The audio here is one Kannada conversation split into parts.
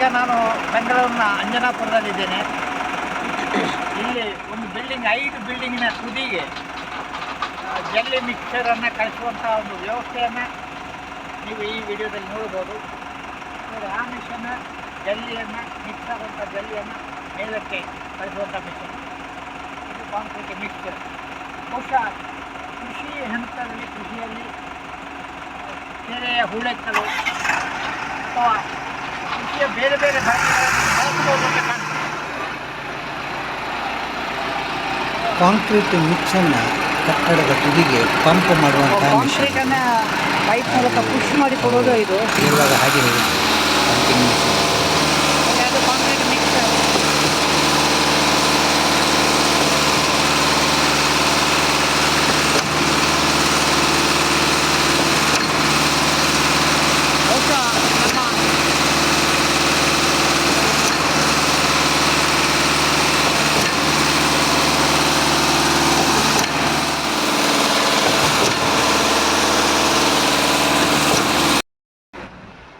ಈಗ ನಾನು ಬೆಂಗಳೂರಿನ ಅಂಜನಾಪುರದಲ್ಲಿದ್ದೇನೆ. ಇಲ್ಲಿ ಒಂದು ಬಿಲ್ಡಿಂಗ್ ಐದು ಬಿಲ್ಡಿಂಗಿನ ತುದಿಗೆ ಜಲ್ಲಿ ಮಿಕ್ಸರನ್ನು ಕಳಿಸುವಂಥ ಒಂದು ವ್ಯವಸ್ಥೆಯನ್ನು ನೀವು ಈ ವಿಡಿಯೋದಲ್ಲಿ ನೋಡ್ಬೋದು ನೋಡಿ ಆ ಮಿಷನ್ ಜಲ್ಲಿಯನ್ನು ಮಿಕ್ಸ್ ಆಗುವಂಥ ಜಲ್ಲಿಯನ್ನು ಮೇಲಕ್ಕೆ ಕಳಿಸುವಂಥ ಮಿಷನ್ ಇದು ಕಾಂಕ್ರೀಟ್ ಮಿಕ್ಸರ್ ಬಹುಶಃ ಕೃಷಿ ಹಂತದಲ್ಲಿ, ಕೃಷಿಯಲ್ಲಿ ಕೆರೆಯ ಹೂಳೆತ್ತಲು ಬೇರೆ ಬೇರೆ ಕಾಂಕ್ರೀಟ್ ಮಿಕ್ಸ್ ಅನ್ನು ಕಾಂಕ್ರೀಟ್ ಮಿಕ್ಸನ್ನು ಕಟ್ಟಡದ ತುದಿಗೆ ಪಂಪ್ ಮಾಡುವಂತಹ ಮಿಷನ್. ಪೈಪ್ ಮೂಲಕ ಪುಷ್ ಮಾಡಿ ಕೊಡೋದು ಇದು. ಇರುವಾಗ ಹಾಗೆ ಹೇಳುತ್ತೆ ಪಂಪಿಂಗ್ ಮಿಷನ್ ಅದು ಕಾಂಕ್ರೀಟ್ ಮಿಕ್ಸರ್ ಬಹುಶಃ ನಮ್ಮ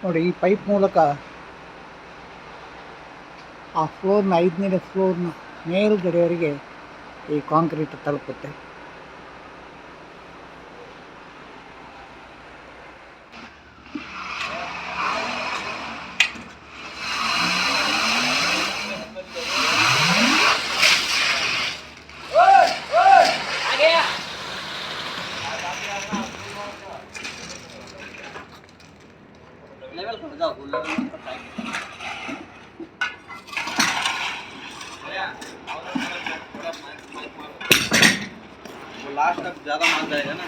ನೋಡಿ ಈ ಪೈಪ್ ಮೂಲಕ ಆ ಫ್ಲೋರ್ನ ಐದನೇ ಫ್ಲೋರ್ನ ಮೇಲ್ಗಡೆಯವರೆಗೆ ಈ ಕಾಂಕ್ರೀಟ್ ತಲುಪುತ್ತೆ. लास्ट तक ज़्यादा मान जाएगा ना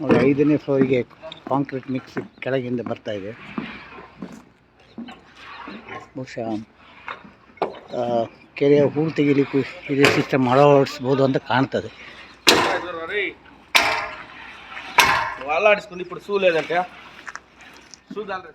ನೋಡಿ, ಐದನೇ ಫ್ಲೋರಿಗೆ ಕಾಂಕ್ರೀಟ್ ಮಿಕ್ಸ್ ಕೆಳಗಿಂದ ಬರ್ತಾ ಇದೆ. ಬಹುಶಃ ಕೆರೆಯ ಹೂಳು ತೆಗಿಲಿಕ್ಕೂ ಇದೇ ಸಿಸ್ಟಮ್ ಅಳವಡಿಸ್ಬೋದು ಅಂತ ಕಾಣ್ತದೆ. ಅಲ್ಲಾಡಿಸ್ಕೊಂಡು ಇಪ್ಪಡು ಸೂಲೇದಂಟೆ ಸೂದಲ್ರಿ